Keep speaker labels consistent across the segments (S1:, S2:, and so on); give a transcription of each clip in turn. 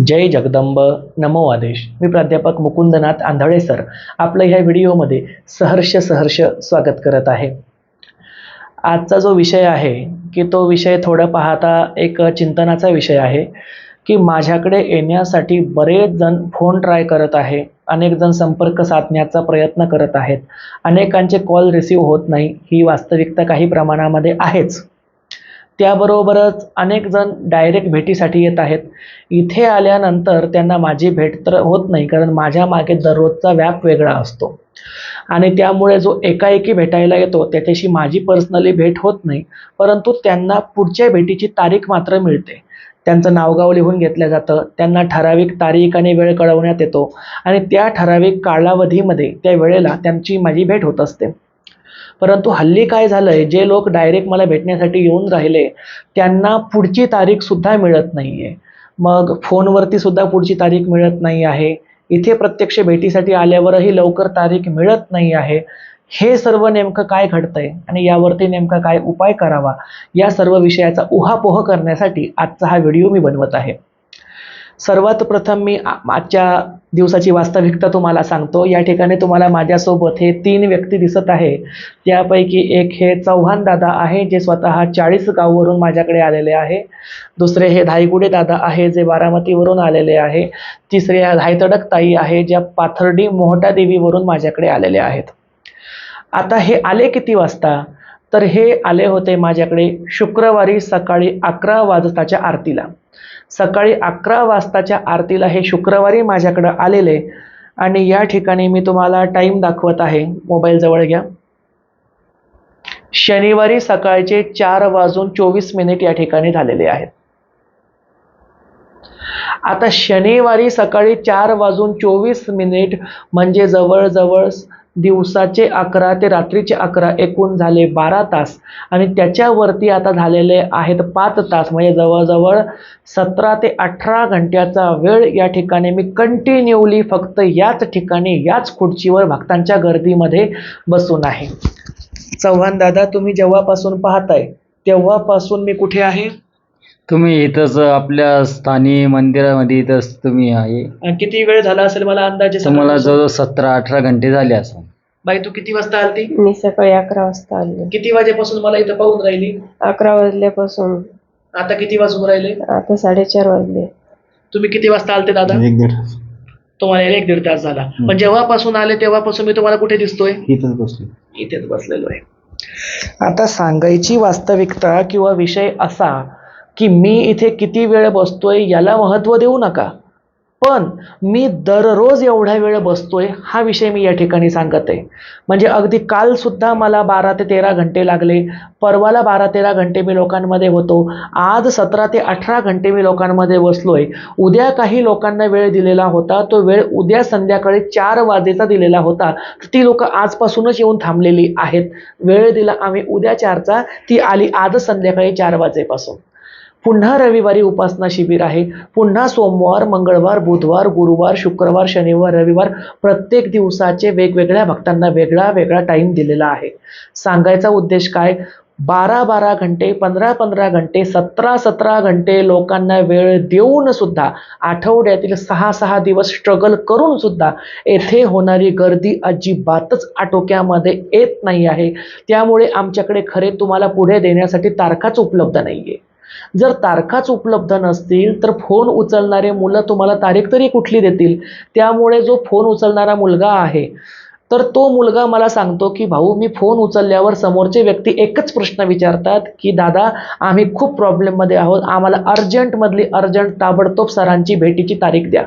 S1: जय जगदंब. नमो आदेश. मी प्राध्यापक मुकुंदनाथ आंधळे सर आपलं ह्या व्हिडिओमध्ये सहर्ष सहर्ष स्वागत करत आहे. आजचा जो विषय आहे की तो विषय थोडं पाहता एक चिंतनाचा विषय आहे की माझ्याकडे येण्यासाठी बरेच जण फोन ट्राय करत आहे अनेक जण संपर्क साधण्याचा प्रयत्न करत आहेत अनेकांचे कॉल रिसीव होत नाही ही वास्तविकता काही प्रमाणामध्ये आहेच. त्याबरोबरच अनेक जण डायरेक्ट भेटीसाठी येत आहेत. इथे आल्यानंतर त्यांना माझी भेट तर होत नाही कारण माझ्या मागे दररोजचा व्याप वेगळा असतो. आणि त्यामुळे जो एकाएकी भेटायला येतो त्याच्याशी माझी पर्सनली भेट होत नाही परंतु त्यांना पुढच्या भेटीची तारीख मात्र मिळते. त्यांचं नावगाव लिहून घेतलं जातं त्यांना ठराविक तारीख आणि वेळ कळवण्यात येतो आणि त्या ठराविक कालावधीमध्ये त्या वेळेला त्यांची माझी भेट होत असते. परंतु हल्ली काय झालंय जे लोक डायरेक्ट मला भेटण्यासाठी येऊन राहिले त्यांना पुढची तारीख सुद्धा मिळत आहे मग फोनवरती सुद्धा पुढची तारीख मिळत नाही आहे. इथे प्रत्यक्ष भेटीसाठी आल्यावरही लवकर तारीख मिळत नाही आहे. हे सर्व नेमकं काय घडतंय आणि यावरती नेमका काय उपाय करावा या सर्व विषयाचा उहापोह करण्यासाठी आजचा हा व्हिडिओ मी बनवत आहे. सर्वात प्रथम मी आ- आजच्या दिवसाची वास्तविकता तुम्हाला सांगतो. या ठिकाणी तुम्हाला माझ्यासोबत हे तीन व्यक्ती दिसत आहे. त्यापैकी एक हे चव्हाण दादा आहे जे स्वतः चाळीस गाववरून माझ्याकडे आलेले आहे. दुसरे हे धायगुडे दादा आहे जे बारामतीवरून आलेले आहे. तिसरे धायतडक ताई आहे ज्या पाथर्डी मोहटा देवीवरून माझ्याकडे आलेले आहेत. आता हे आले किती वाजता? तर हे आले होते माझ्याकडे शुक्रवारी सकाळी अकरा वाजताच्या आरतीला. सकाळी अकरा वाजताच्या आरतीला हे शुक्रवारी माझ्याकडं आलेले. आणि या ठिकाणी मी तुम्हाला टाईम दाखवत आहे. मोबाईल जवळ घ्या. शनिवारी सकाळचे चार वाजून चोवीस मिनिट या ठिकाणी झालेले आहेत. आता शनिवारी सकाळी चार वाजून चोवीस मिनिट म्हणजे जवळजवळ दिवसाचे अकरा ते रात्रीचे अकरा एकूण झाले बारा तास. आणि त्याच्यावरती आता झालेले आहेत पाच तास. म्हणजे जवळजवळ सतरा ते अठरा घंट्याचा वेळ या ठिकाणी मी कंटिन्यूली फक्त याच ठिकाणी याच खुर्चीवर भक्तांच्या गर्दीमध्ये बसून आहे. चव्हाण दादा तुम्ही जेव्हापासून पाहताय तेव्हापासून मी कुठे आहे?
S2: तुम्ही इथंच आपल्या स्थानिक मंदिरामध्ये इथंच तुम्ही आहे.
S1: आणि किती वेळ झाला असेल मला अंदाजे?
S2: तुम्हाला? जवळ सतरा अठरा घंटे झाले असं
S1: बाई तू किती वाजता आलती?
S3: मी सकाळी अकरा वाजता आले.
S1: किती वाजेपासून मला इथं पाहून राहिली?
S3: अकरा वाजल्यापासून.
S1: आता किती वाजून राहिले?
S3: आता साडेचार वाजले.
S1: तुम्ही किती वाजता आलते दादा?
S2: एक दीड
S1: तुम्हाला यायला एक दीड तास झाला. पण जेव्हापासून आले तेव्हापासून मी तुम्हाला कुठे दिसतोय?
S2: इथंच बसलो
S1: इथेच बसलेलो आहे. आता सांगायची वास्तविकता किंवा विषय असा की मी इथे किती वेळ बसतोय याला महत्त्व देऊ नका. पण मी दररोज एवढा वेळ बसतोय हा विषय मी या ठिकाणी सांगत. आहे म्हणजे अगदी कालसुद्धा मला बारा ते तेरा घंटे लागले. परवाला बारा तेरा घंटे मी लोकांमध्ये होतो. आज सतरा ते अठरा घंटे मी लोकांमध्ये बसलोय. उद्या काही लोकांना वेळ दिलेला होता. तो वेळ उद्या संध्याकाळी चार वाजेचा दिलेला होता. ती लोक आजपासूनच येऊन थांबलेली आहेत. वेळ दिला आम्ही उद्या चारचा. ती आली आजच संध्याकाळी चार वाजेपासून. पुन्हा रविवारी उपासना शिबिर आहे. पुन्हा सोमवार मंगळवार बुधवार गुरुवार शुक्रवार शनिवार रविवार प्रत्येक दिवसाचे वेगवेगळ्या भक्तांना वेगळा वेगळा टाईम दिलेला आहे. सांगायचा उद्देश काय? बारा बारा घंटे पंधरा पंधरा घंटे सतरा सतरा घंटे लोकांना वेळ देऊन सुद्धा आठवड्यातील सहा सहा दिवस स्ट्रगल करून सुद्धा येथे होणारी गर्दी अजिबातच आटोक्यामध्ये येत नाही आहे. त्यामुळे आमच्याकडे खरे तुम्हाला पुढे देण्यासाठी तारखाच उपलब्ध नाही आहे जर तारखाच उपलब्ध नसतील तर फोन उचलणारे मुलं तुम्हाला तारीख तरी कुठली देतील? त्यामुळे जो फोन उचलणारा मुलगा आहे तर तो मुलगा मला सांगतो की भाऊ मी फोन उचलल्यावर समोरचे व्यक्ती एकच प्रश्न विचारतात की दादा आम्ही खूप प्रॉब्लेममध्ये आहोत. आम्हाला अर्जंटमधली अर्जंट ताबडतोब सरांची भेटीची तारीख द्या.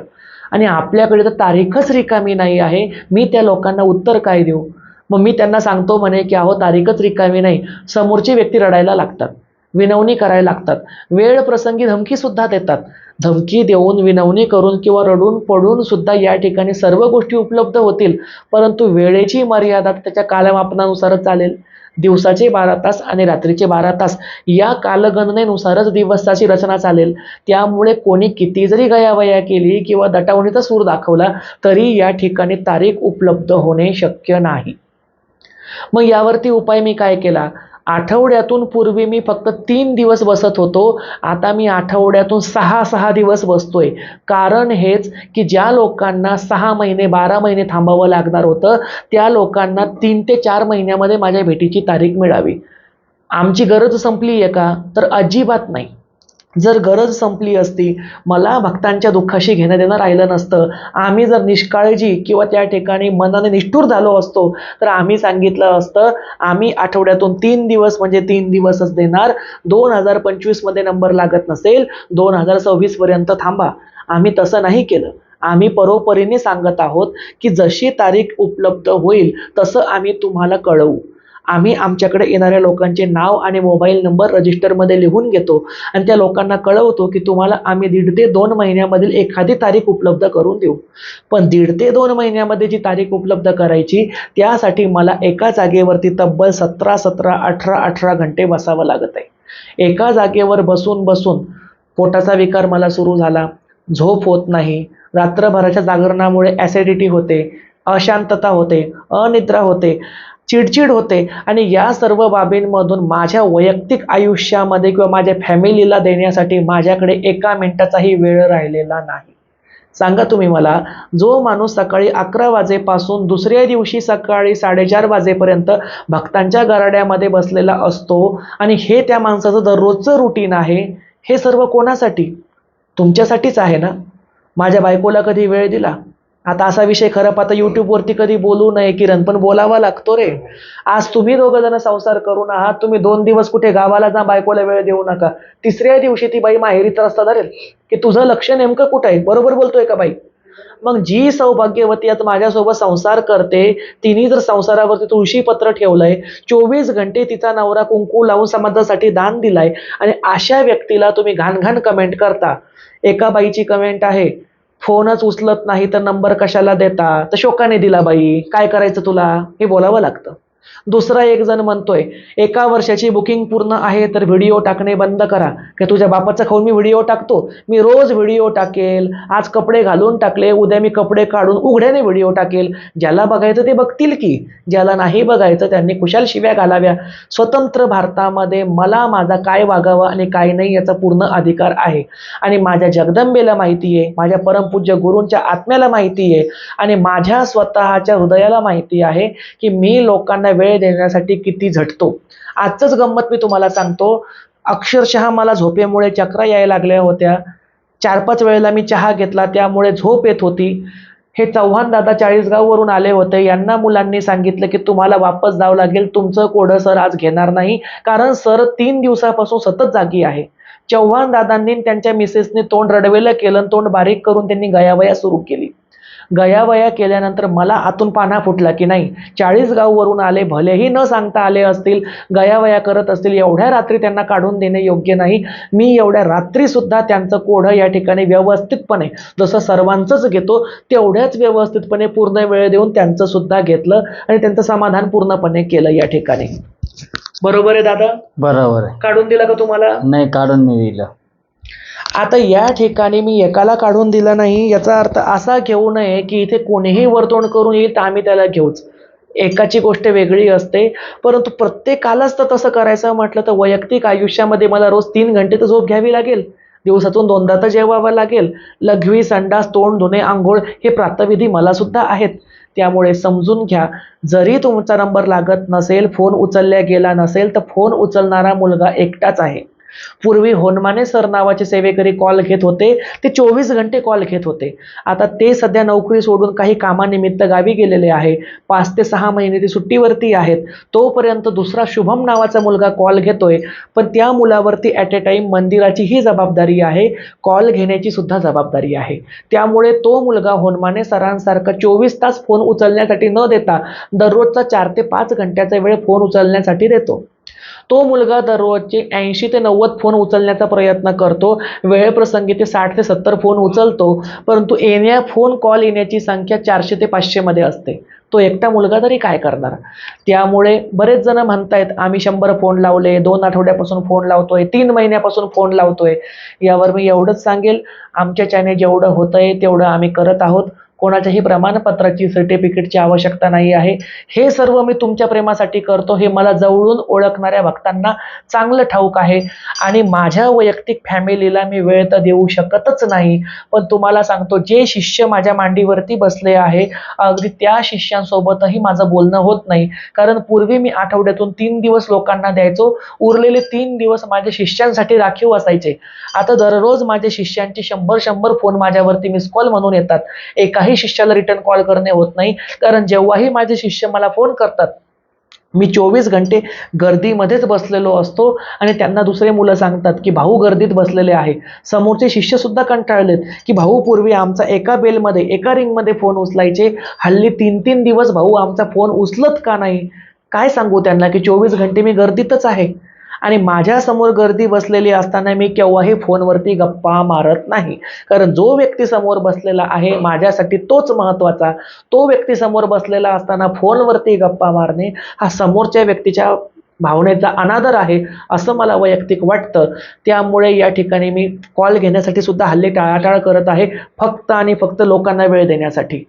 S1: आणि आपल्याकडे तर तारीखच रिकामी नाही आहे. मी त्या लोकांना उत्तर काय देऊ? मग मी त्यांना सांगतो म्हणे की अहो तारीखच रिकामी नाही. समोरची व्यक्ती रडायला लागतात. विनवणी करायला लागतात. वेळ प्रसंगी धमकी सुद्धा देतात. धमकी देऊन विनवणी करून किंवा रडून पडून सुद्धा या ठिकाणी सर्व गोष्टी उपलब्ध होतील. परंतु वेळेची मर्यादा त्याच्या कालमापनानुसारच चालेल. दिवसाचे बारा तास आणि रात्रीचे बारा तास या कालगणनेनुसारच दिवसाची रचना चालेल. त्यामुळे कोणी किती जरी गयावया केली किंवा दटावणीचा सूर दाखवला तरी या ठिकाणी तारीख उपलब्ध होणे शक्य नाही. मग यावरती उपाय मी काय केला? आठवड्यातून पूर्वी मी फक्त तीन दिवस बसत होतो. आता मी आठवड्यातून सहा सहा दिवस बसतोय. कारण हेच की ज्या लोकांना सहा महिने बारा महिने थांबावं लागणार होतं त्या लोकांना तीन ते चार महिन्यामध्ये माझ्या भेटीची तारीख मिळावी. आमची गरज संपली आहे का? तर अजिबात नाही. जर गरज संपली असती मला भक्तांच्या दुःखाशी घेणं देणं राहिलं नसतं. आम्ही जर निष्काळजी किंवा त्या ठिकाणी मनाने निष्ठूर झालो असतो तर आम्ही सांगितलं असतं आम्ही आठवड्यातून तीन दिवस म्हणजे तीन दिवसच देणार. दोन हजार पंचवीसमध्ये नंबर लागत नसेल दोन हजार सव्वीसपर्यंत थांबा. आम्ही तसं नाही केलं. आम्ही परोपरीने सांगत आहोत की जशी तारीख उपलब्ध होईल तसं आम्ही तुम्हाला कळवू. आम्ही आमच्याकडे येणाऱ्या लोकांचे नाव आणि मोबाईल नंबर रजिस्टरमध्ये लिहून घेतो. आणि त्या लोकांना कळवतो की तुम्हाला आम्ही दीड ते दोन महिन्यामधील एखादी तारीख उपलब्ध करून देऊ. पण दीड ते दोन महिन्यामध्ये जी तारीख उपलब्ध करायची त्यासाठी मला एका जागेवरती तब्बल सतरा सतरा अठरा अठरा घंटे बसावं लागत आहे. एका जागेवर बसून बसून पोटाचा विकार मला सुरू झाला. झोप होत नाही. रात्रभराच्या जागरणामुळे ॲसिडिटी होते. अशांतता होते. अनिद्रा होते. चिडचिड होते. आणि या सर्व बाबींमधून माझ्या वैयक्तिक आयुष्यामध्ये किंवा माझ्या फॅमिलीला देण्यासाठी माझ्याकडे एका मिनिटाचाही वेळ राहिलेला नाही. सांगा तुम्ही मला जो माणूस सकाळी अकरा वाजेपासून दुसऱ्या दिवशी सकाळी साडेचार वाजेपर्यंत भक्तांच्या गराड्यामध्ये बसलेला असतो आणि हे त्या माणसाचं दररोजचं रुटीन आहे हे सर्व कोणासाठी? तुमच्यासाठीच आहे ना? माझ्या बायकोला कधी वेळ दिला? आता असा विषय खरं पाहता यूट्यूबवरती कधी बोलू नये किरण पण बोलावा लागतो रे. आज तुम्ही दोघं जण संसार करून आहात तुम्ही दोन दिवस कुठे गावाला जा बायकोला वेळ देऊ नका. तिसऱ्या दिवशी ती बाई माहेरीचा रस्ता धरेल की तुझं लक्ष नेमकं कुठं आहे? बरोबर बोलतोय का बाई? मग जी सौभाग्यवती आता माझ्यासोबत संसार करते तिने जर संसारावरती तुळशीपत्र ठेवलंय चोवीस घंटे तिचा नवरा कुंकू लावून समाजासाठी दान दिलाय आणि अशा व्यक्तीला तुम्ही घाणघाण कमेंट करता. एका बाईची कमेंट आहे फोनच उचलत नाही तर नंबर कशाला देता? तर शोकाने दिला बाई. काय करायचं तुला? हे बोलावं लागतं. दुसरा एक जण म्हणतोय एका वर्षाची बुकिंग पूर्ण आहे तर व्हिडिओ टाकणे बंद करा. की तुझ्या बापाचा खाऊन मी व्हिडिओ टाकतो? मी रोज व्हिडिओ टाकेल. आज कपडे घालून टाकले उद्या मी कपडे काढून उघड्याने व्हिडिओ टाकेल. ज्याला बघायचं ते बघतील की. ज्याला नाही बघायचं त्यांनी कुशाल शिव्या घालाव्या. स्वतंत्र भारतामध्ये मला माझा काय वागावं आणि काय नाही याचा पूर्ण अधिकार आहे. आणि माझ्या जगदंबेला माहिती आहे माझ्या परमपूज्य गुरूंच्या आत्म्याला माहिती आहे आणि माझ्या स्वतःच्या हृदयाला माहिती आहे की मी लोकांना वेळ देण्यासाठी किती झटतो. आजचंच गंमत मी तुम्हाला सांगतो. अक्षरशः मला झोपेमुळे चक्रा यायला लागल्या होत्या. चार पाच वेळेला मी चहा घेतला त्यामुळे झोप येत होती. हे चव्हाण दादा चाळीसगाववरून आले होते. यांना मुलांनी सांगितलं की तुम्हाला वापस जावं लागेल. तुमचं कोडं सर आज घेणार नाही. कारण सर तीन दिवसापासून सतत जागी आहे. चव्हाण दादांनी त्यांच्या मिसेसने तोंड रडवेलं केलं आणि तोंड बारीक करून त्यांनी गयावया सुरू केली. गयावया केल्यानंतर मला आतून पाना फुटला की नाही? चाळीस गाववरून आले भलेही न सांगता आले असतील गयावया करत असतील एवढ्या रात्री त्यांना काढून देणे योग्य नाही. मी एवढ्या रात्री सुद्धा त्यांचं कोढं या ठिकाणी व्यवस्थितपणे जसं सर्वांचंच घेतो तेवढ्याच व्यवस्थितपणे पूर्ण वेळ देऊन त्यांचं सुद्धा घेतलं आणि त्यांचं समाधान पूर्णपणे केलं या ठिकाणी. बरोबर आहे दादा?
S2: बरोबर आहे.
S1: काढून दिला का तुम्हाला?
S2: नाही काढून नाही दिलं.
S1: आता या ठिकाणी मी एकाला काढून दिलं नाही. याचा अर्थ असा घेऊ नये की इथे कोणीही वर्तवण करून येईल तर आम्ही त्याला घेऊच. एकाची गोष्ट वेगळी असते. परंतु प्रत्येकालाच तर तसं करायचं म्हटलं तर वैयक्तिक आयुष्यामध्ये मला रोज तीन घंटे तर झोप घ्यावी लागेल. दिवसातून दोनदा तर जेवावं लागेल. लघवी संडास तोंड धुणे आंघोळ हे प्रातविधी मला सुद्धा आहेत. त्यामुळे समजून घ्या जरी तुमचा नंबर लागत नसेल फोन उचलल्या गेला नसेल तर फोन उचलणारा मुलगा एकटाच आहे. पूर्वी होनमाने सर नावाचे सेवेकरी कॉल घेत होते ते चोवीस घंटे कॉल घेत होते. आता ते सध्या नोकरी सोडून काही कामानिमित्त गावी गेलेले आहे. पाच ते सहा महिने ते सुट्टीवरती आहेत. तोपर्यंत दुसरा शुभम नावाचा मुलगा कॉल घेतोय पण त्या मुलावरती ॲट ए टाईम मंदिराची ही जबाबदारी आहे. कॉल घेण्याची सुद्धा जबाबदारी आहे. त्यामुळे तो मुलगा होनमाने सरांसारखा चोवीस तास फोन उचलण्यासाठी न देता दररोजचा चार ते पाच घंट्याचा वेळ फोन उचलण्यासाठी देतो. तो मुलगा दररोजचे ऐंशी ते नव्वद फोन उचलण्याचा प्रयत्न करतो. वेळेप्रसंगी ते साठ ते सत्तर फोन उचलतो. परंतु येण्या फोन कॉल येण्याची संख्या चारशे ते पाचशेमध्ये असते. तो एकटा मुलगा तरी काय करणार? त्यामुळे बरेच जण म्हणतायत आम्ही शंभर फोन लावले दोन आठवड्यापासून फोन लावतोय तीन महिन्यापासून फोन लावतोय. यावर मी एवढंच सांगेल आमच्या चॅने जेवढं होतंय तेवढं आम्ही करत आहोत. कोणाच्याही प्रमाणपत्राची सर्टिफिकेटची आवश्यकता नाही आहे. हे सर्व मी तुमच्या प्रेमासाठी करतो. हे मला जवळून ओळखणाऱ्या भक्तांना चांगलं ठाऊक आहे. आणि माझ्या वैयक्तिक फॅमिलीला मी वेळ तर देऊ शकतच नाही. पण तुम्हाला सांगतो जे शिष्य माझ्या मांडीवरती बसले आहे अगदी त्या शिष्यांसोबतही माझं बोलणं होत नाही. कारण पूर्वी मी आठवड्यातून तीन दिवस लोकांना द्यायचो. उरलेले तीन दिवस माझ्या शिष्यांसाठी राखीव असायचे. आता दररोज माझ्या शिष्यांचे शंभर शंभर फोन माझ्यावरती मिस कॉल म्हणून येतात. एकाही शिष्याला रिटर्न कॉल करणे होत नाही. कारण जेव्हाही माझे शिष्य मला फोन करतात मी चोवीस घंटे गर्दीमध्येच बसलेलो असतो आणि त्यांना दुसरे मुलं सांगतात की भाऊ गर्दीत बसलेले आहे. समोरचे शिष्यसुद्धा कंटाळलेत की भाऊ पूर्वी आमचा एका बेलमध्ये एका रिंगमध्ये फोन उचलायचे. हल्ली तीन तीन दिवस भाऊ आमचा फोन उचलत का नाही? काय सांगू त्यांना की चोवीस घंटे मी गर्दीतच आहे. आणि माझ्यासमोर गर्दी बसलेली असताना मी केव्हाही फोनवरती गप्पा मारत नाही. कारण जो व्यक्ती समोर बसलेला आहे माझ्यासाठी तोच महत्त्वाचा. तो व्यक्ती समोर बसलेला असताना फोनवरती गप्पा मारणे हा समोरच्या व्यक्तीच्या भावनेचा अनादर आहे असं मला वैयक्तिक वाटतं. त्यामुळे या ठिकाणी मी कॉल घेण्यासाठी सुद्धा हल्ली टाळाटाळ करत आहे फक्त आणि फक्त लोकांना वेळ देण्यासाठी.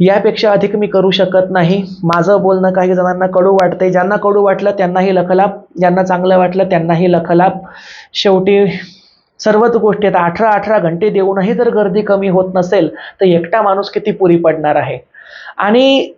S1: यापेक्षा अधिक मी करू शकत नाही. माझं बोलणं काही जणांना कडू वाटते ज्यांना कडू वाटलं त्यांनाही लखलाप. ज्यांना चांगलं वाटलं त्यांनाही लखलाप. शेवटी सर्वच गोष्टी आता अठरा अठरा घंटे देऊनही जर गर्दी कमी होत नसेल तर एकटा माणूस किती पुरी पडणार आहे? आणि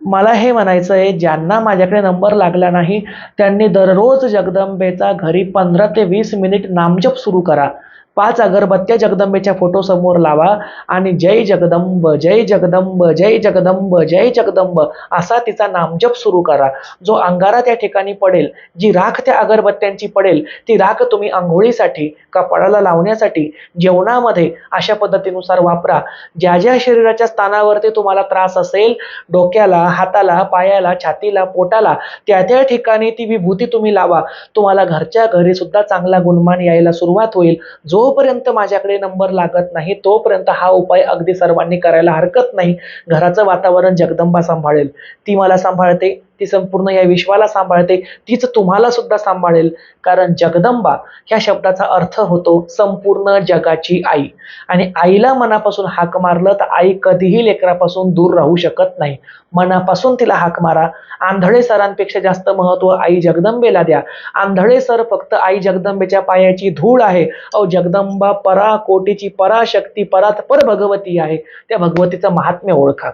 S1: मला हे म्हणायचं आहे ज्यांना माझ्याकडे नंबर लागला नाही त्यांनी दररोज जगदंबेचा घरी पंधरा ते वीस मिनिट नामजप सुरू करा. पाच अगरबत्त्या जगदंबेच्या फोटो समोर लावा आणि जय जगदंब जय जगदंब जय जगदंब जय जगदंब असा तिचा नामजप सुरू करा. जो अंगारा त्या ठिकाणी पडेल जी राख त्या अगरबत्त्यांची पडेल ती राख तुम्ही आंघोळीसाठी कपाळाला लावण्यासाठी जेवणामध्ये अशा पद्धतीनुसार वापरा. ज्या ज्या शरीराच्या स्थानावरती तुम्हाला त्रास असेल डोक्याला हाताला पायाला छातीला पोटाला त्या त्या ठिकाणी ती विभूती तुम्ही लावा. तुम्हाला घरच्या घरी सुद्धा चांगला गुणमान यायला सुरुवात होईल. जो जोपर्यंत माझ्याकडे नंबर लागत नाही तोपर्यंत हा उपाय अगदी सर्वांनी करायला हरकत नाही. घराचं वातावरण जगदंबा सांभाळेल. ती मला सांभाळते. ती संपूर्ण या विश्वाला सांभाळते तीच तुम्हाला सुद्धा सांभाळेल. कारण जगदंबा ह्या शब्दाचा अर्थ होतो संपूर्ण जगाची आई. आणि आईला मनापासून हाक मारलं तर आई कधीही लेकरापासून दूर राहू शकत नाही. मनापासून तिला हाक मारा. आंधळे सरांपेक्षा जास्त महत्त्व आई जगदंबेला द्या. आंधळे सर फक्त आई जगदंबेच्या पायाची धूळ आहे. अहो जगदंबा परा कोटीची पराशक्ती परात पर भगवती आहे. त्या भगवतीचं महात्म्य ओळखा.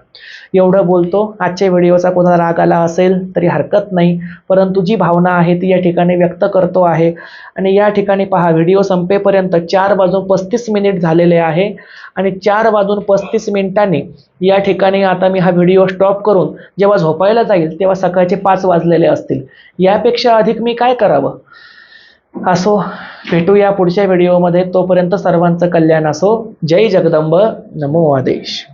S1: एवढं बोलतो. आजच्या व्हिडिओचा कोणाला राग आला असेल तरी हरकत नाही. परंतु जी भावना आहे ती या ठिकाणी व्यक्त करतो आहे. आणि या ठिकाणी पहा व्हिडिओ संपेपर्यंत चार वाजून पस्तीस मिनिट झालेले आहे. आणि चार वाजून पस्तीस मिनिटांनी या ठिकाणी आता मी हा व्हिडिओ स्टॉप करून जेव्हा झोपायला जाईल तेव्हा सकाळचे पाच वाजलेले असतील. यापेक्षा अधिक मी काय करावं? असो भेटूया पुढच्या व्हिडिओमध्ये. तोपर्यंत सर्वांचं कल्याण असो. जय जगदंब. नमो आदेश.